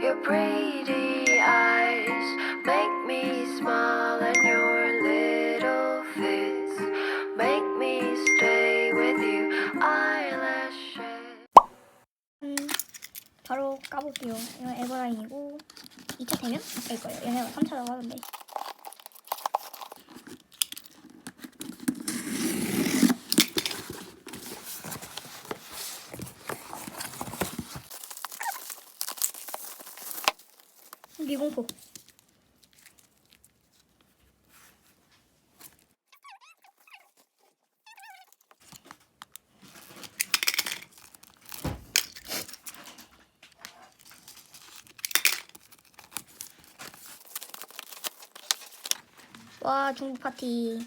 Your pretty eyes make me smile, and your little fits make me stay with you. Eyelashes. 음, 바로 까볼게요. 이건 에버라인이고 2차 되면 일 거예요. 얘네가 3차라고 하는데. 미공포. 와 중국 파티.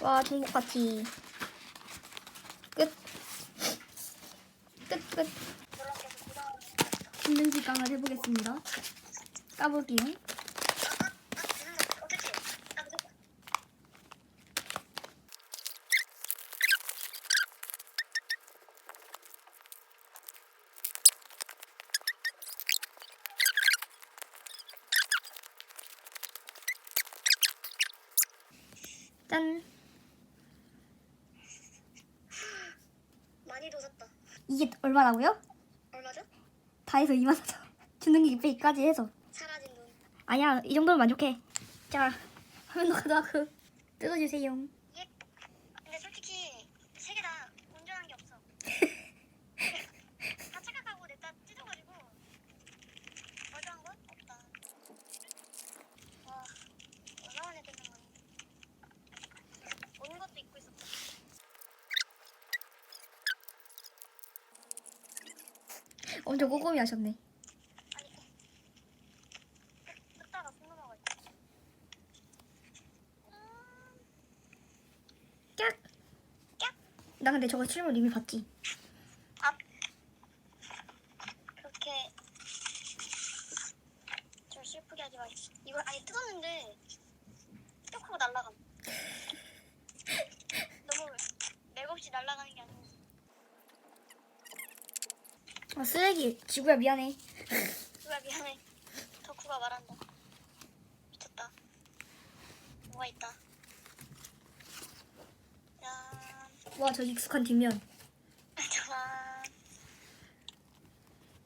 와 중국 파티. 끝. 끝 끝. 강을 해보겠습니다. 까볼게요. 짠. 많이 도졌다. 이게 얼마라고요? 다 해서 2만 원. 주는 게 600까지 해서. 사라진 돈. 아니야 이 정도면 만족해. 자 화면도 가져가고 뜯어주세요. 예. 근데 솔직히 세 개 다 온전한 게 없어. 다 착각하고 냈다 찢어가지고 멀쩡한 건 없다. 와 얼마 만에 뜯는 거니? 오는 것도 입고 있었다. 엄청 꼼꼼히 하셨네. 나 근데 저거 실물 이미 봤지. 아 그렇게 좀 슬프게 하지 마. 이걸 아예 뜯었는데 뚝 하고 날라감. 너무 맥없이 날아가는 게 아니고 아 쓰레기. 지구야 미안해. 누가 미안해. 덕후가 말한다. 미쳤다. 뭐가 있다. 짠. 와저 익숙한 뒷면. 짜란.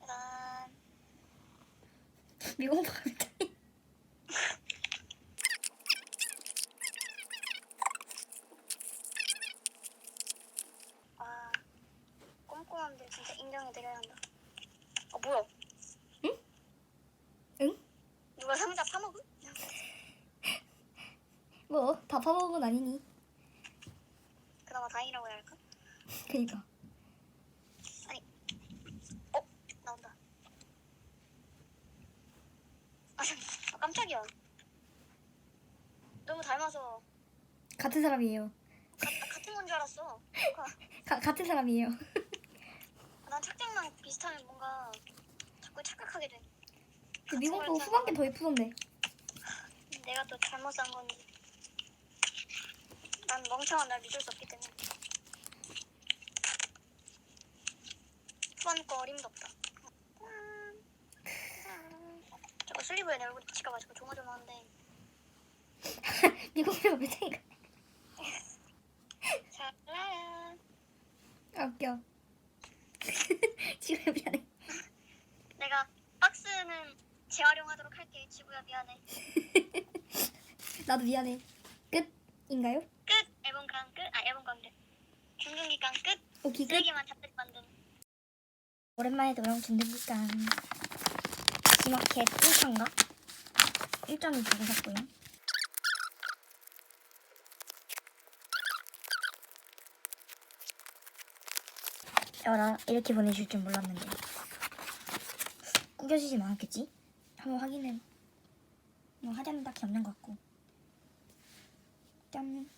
짜란. 미공포가 밑에. 아, 꼼꼼함들 진짜 인정해드려야 한다. 아, 뭐야? 응? 응? 누가 상자 파먹은? 뭐 다 파먹은 건 아니니. 그나마 다행이라고 해야 할까? 그니까. 어? 나온다. 아, 잠- 아 깜짝이야. 너무 닮아서 같은 사람이에요. 가, 같은 건 줄 알았어. 아, 가, 같은 사람이에요. 난 착장랑 비슷하면 뭔가 자꾸 착각하게 돼. 그 미공포 후반 게더 예쁘던데. 내가 또 잘못 산 건지. 난 멍청한 날 믿을 수 없기 때문에. 후반 거 어림도 없다. 저거 슬리브에 내 얼굴 찍어가지고 조마조마한데. 미공포가 밑에가. 잘라야. 아 웃겨. 지구야 미안해. 내가 박스는 재활용하도록 할게. 지구야 미안해. 나도 미안해. 끝인가요? 끝. 앨범 강 끝. 아 앨범강래. 중등기 강 끝. 오케이 끝. 쓰레기만 잡듯 만든. 오랜만에 돌아온 준비니까 지마켓 1차인가? 1점이 두고 샀고요. 열아 이렇게 보내줄 줄 몰랐는데 구겨지진 않았겠지? 한번 확인은 뭐 하자는 딱히 없는 것 같고 짠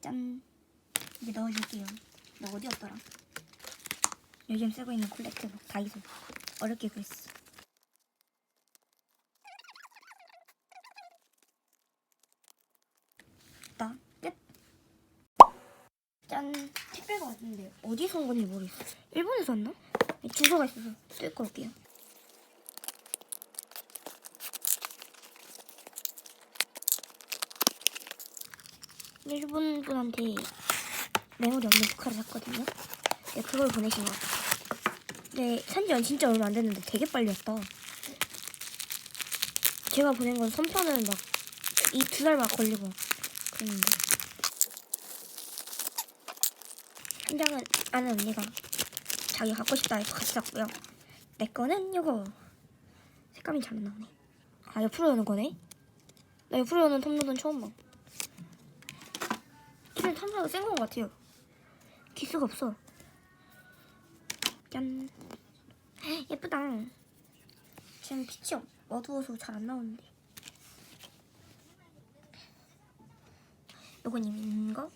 짠. 이제 넣어줄게요. 너 어디 였더라? 요즘 쓰고 있는 콜렉트북 다이소. 어렵게 구했어. 나 끝. 짠 왔는데 어디서 온 건지 모르겠어. 일본에서 왔나? 주소가 있어서 뜯고 올게요. 일본 분한테 메모리 없는 포카를 샀거든요. 네, 그걸 보내신 것 같아요. 네, 산지 진짜 얼마 안 됐는데 되게 빨리 왔다. 제가 보낸 건 선판은 막 이 두 달 막 걸리고 그랬는데 한 장은 아는 언니가 자기 갖고 싶다 해서 같이 샀고요. 내 거는 요거 색감이 잘 안 나오네. 아 옆으로 여는 거네? 나 옆으로 여는 톱노는 처음 봐. 지금 탐사가 센것 같아요. 기스가 없어. 짠. 예쁘다. 지금 빛이 어두워서 잘 안 나오는데. 요건 있는 거?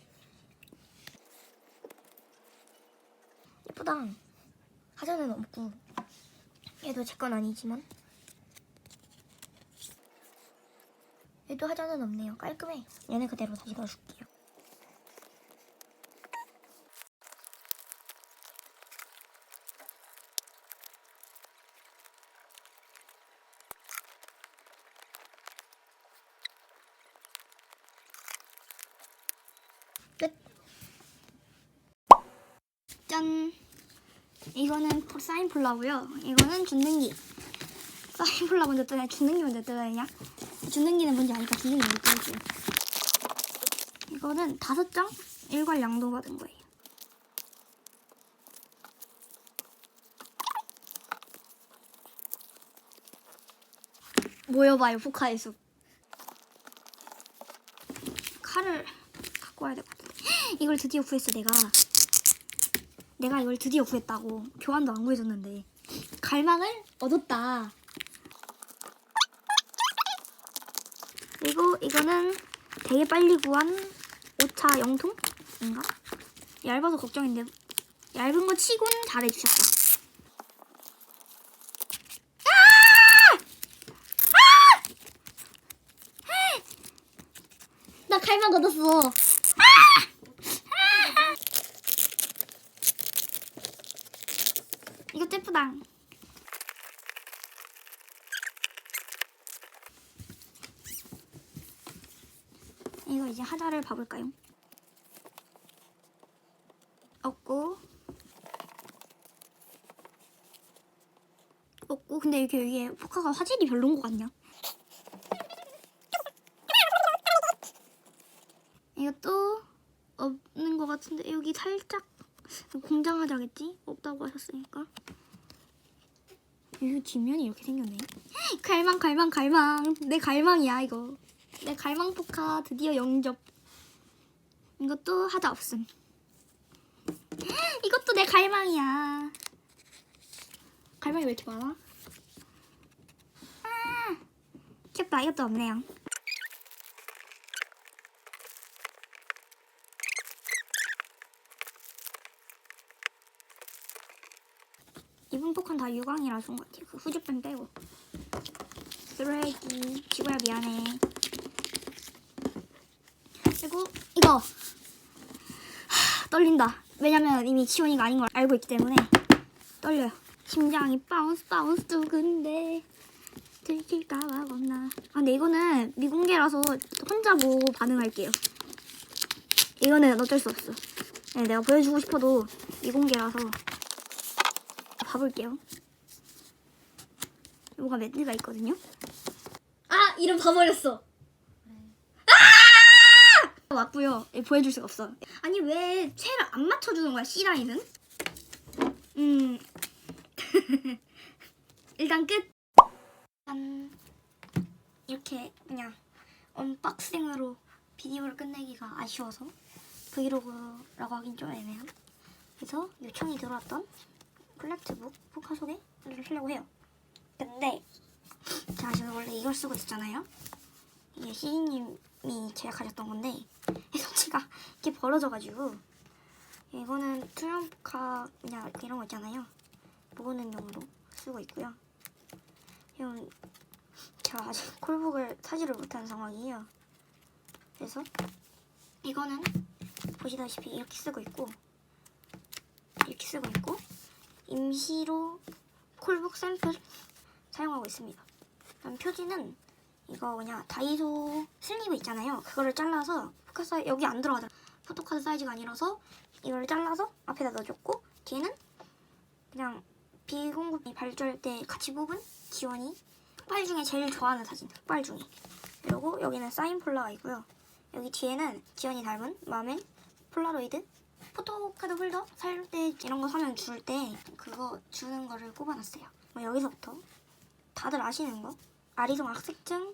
예쁘다. 하자는 없고 얘도 제 건 아니지만 얘도 하자는 없네요. 깔끔해. 얘는 그대로 다시 넣어줄게요. 끝. 짠. 이거는 사인 폴라고요. 이거는 준능기. 사인 폴라 먼저 뜯어야 준능기 먼저 뜯어야 준능기는 뭔지 아니까 기준이 먼저 뜯어줘요. 이거는 다섯 장 일괄 양도 받은 거예요. 모여봐요 포카의 숲. 칼을 갖고 와야 될것 같은데. 이걸 드디어 구했어 내가. 내가 이걸 드디어 구했다고 교환도 안 구해줬는데 갈망을 얻었다 그리고 이거는 되게 빨리 구한 오차 영통인가? 얇아서 걱정인데 얇은 거 치곤 잘해주셨어 아! 아! 나 갈망 얻었어 이거 예쁘다. 이거 이제 하자를 봐볼까요? 없고 없고 근데 이렇게 여기에 포카가 화질이 별로인 것 같냐? 이것도 없는 것 같은데 여기 살짝 공장하자겠지? 없다고 하셨으니까 이거 뒷면이 이렇게 생겼네 갈망 갈망 갈망 내 갈망이야 이거 내 갈망 포카 드디어 영접 이것도 하자 없음 이것도 내 갈망이야 갈망이 왜 이렇게 많아? 아, 귀엽다 이것도 없네요 이분 포칸 다 유광이라 좋은 것 같아요. 그 후지병 빼고. 쓰레기. 지구야 미안해. 그리고 이거. 하, 떨린다. 왜냐면 이미 지원이가 아닌 걸 알고 있기 때문에 떨려요. 심장이 바운스 바운스 두근데 들킬까봐 겁나. 아 근데 이거는 미공개라서 혼자 보고 반응할게요. 이거는 어쩔 수 없어. 네, 내가 보여주고 싶어도 미공개라서 봐볼게요. 뭐가 멘트가 있거든요. 아 이름 봐버렸어. 아! 왔고요. 예, 보여줄 수가 없어. 아니 왜 채를 안 맞춰주는 거야 C 라인은? 음 일단 끝. 짠. 이렇게 그냥 언박싱으로 비디오를 끝내기가 아쉬워서 브이로그라고 하긴 좀 애매한. 그래서 요청이 들어왔던 콜렉트북 포카 소개를 하려고 해요. 근데 제가 지금 원래 이걸 쓰고 있었잖아요. 이게 시인님이 제작하셨던 건데 손치가 이렇게 벌어져가지고 이거는 포카 그냥 이런 거 있잖아요. 모으는 용으로 쓰고 있고요. 이건 제가 아직 콜북을 사지를 못한 상황이에요. 그래서 이거는 보시다시피 이렇게 쓰고 있고 이렇게 쓰고 있고 임시로 콜북 샘플 사용하고 있습니다. 표지는 이거 그냥 다이소 슬리브 있잖아요. 그거를 잘라서 포카 사이 여기 안 들어가더라. 포토카드 사이즈가 아니라서 이걸 잘라서 앞에다 넣어줬고 뒤에는 그냥 비공급이 발주할 때 같이 뽑은 지원이 흑발 중에 제일 좋아하는 사진 흑발 중에 그리고 여기는 사인 폴라가 있고요. 여기 뒤에는 지원이 닮은 마멘 폴라로이드 포토카드 홀더 살 때 이런 거 사면 줄 때 그거 주는 거를 꼽아놨어요. 뭐 여기서부터 다들 아시는 거 아리송 학생증.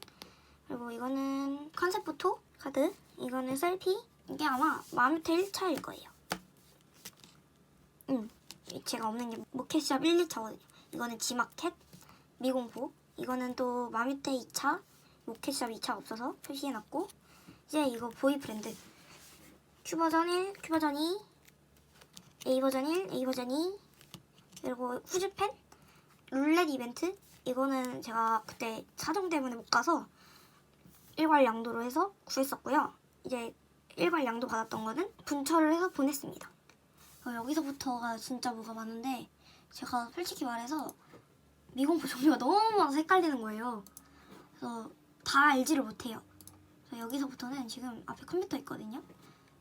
그리고 이거는 컨셉 포토 카드. 이거는 셀피. 이게 아마 마미테 1차일 거예요. 음 제가 없는 게 모켓샵 1, 2차거든요. 이거는 지마켓 미공포. 이거는 또 마미테 2차 모켓샵 2차 없어서 표시해놨고 이제 이거 보이 브랜드. 큐 버전 1, 큐 버전 2, A 버전 1, A 버전 2 그리고 후즈펜 룰렛 이벤트 이거는 제가 그때 사정 때문에 못 가서 일괄 양도로 해서 구했었고요. 이제 일괄 양도 받았던 거는 분철을 해서 보냈습니다. 어, 여기서부터가 진짜 뭐가 많은데 제가 솔직히 말해서 미공포 종류가 너무 많아서 헷갈리는 거예요. 그래서 다 알지를 못해요. 그래서 여기서부터는 지금 앞에 컴퓨터 있거든요.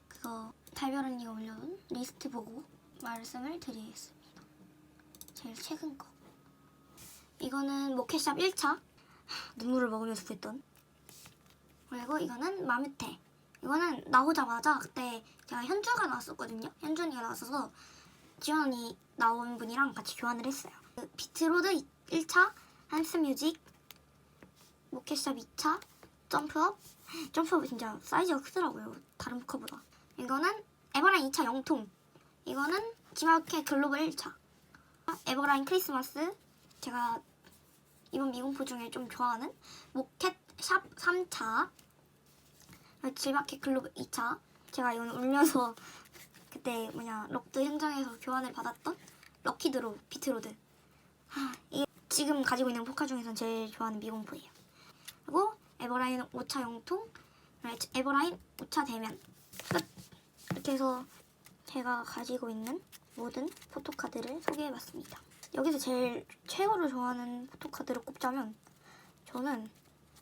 그거 달별 언니가 올려둔 리스트 보고 말씀을 드리겠습니다. 제일 최근 거. 이거는 모켓샵 1차. 눈물을 먹으면서 구했던. 그리고 이거는 마뮤테. 이거는 나오자마자 그때 제가 현주가 나왔었거든요. 현준이가 나왔어서 지원이 나온 분이랑 같이 교환을 했어요. 그 비트로드 1차 한스뮤직 모켓샵 2차 점프업. 점프업 진짜 사이즈가 크더라고요 다른 포커보다 이거는 에버라인 2차 영통. 이거는 지마켓 글로벌 1차. 에버라인 크리스마스 제가 이번 미공포 중에 좀 좋아하는 모켓 샵 3차. 질마켓 글로벌 2차. 제가 이거는 울면서 그때 뭐냐 럭드 현장에서 교환을 받았던 럭키드로 비트로드. 하, 이게 지금 가지고 있는 포카 중에선 제일 좋아하는 미공포예요. 그리고 에버라인 5차 영통 에버라인 5차 대면. 끝! 이렇게 해서 제가 가지고 있는 모든 포토카드를 소개해봤습니다. 여기서 제일 최고로 좋아하는 포토카드를 꼽자면 저는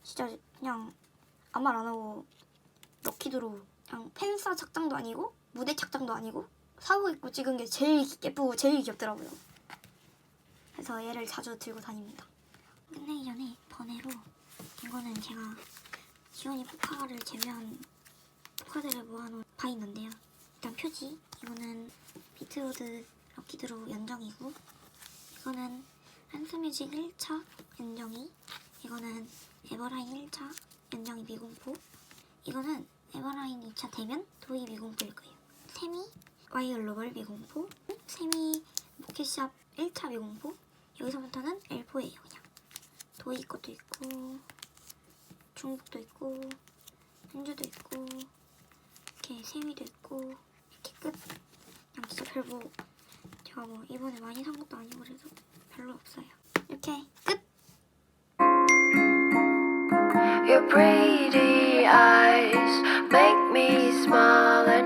진짜 그냥 아무 말 안 하고 럭키드로 그냥 팬사 착장도 아니고 무대 착장도 아니고 사복 입고 찍은 게 제일 예쁘고 제일 귀엽더라고요. 그래서 얘를 자주 들고 다닙니다. 끝내기 전에 번외로 이거는 제가 지원이 포카를 제외한 포카들을 모아놓은 바이너인데요. 일단 표지 이거는 비트로드 럭키드로 연정이고 이거는 한스뮤직 1차 연정이 이거는 에버라인 1차 연정이 미공포 이거는 에버라인 2차 대면 도이 미공포일 거예요. 세미 와이얼로벌 미공포 세미 모켓샵 1차 미공포 여기서부터는 L4예요 그냥. 도이 것도 있고 중국도 있고 현주도 있고 이렇게 세미도 있고 이렇게 끝. 그냥 진짜 별뭐 제가 뭐 이번에 많이 산 것도 아니고 그래서 별로 없어요. 이렇게 끝! Your pretty eyes make me smile,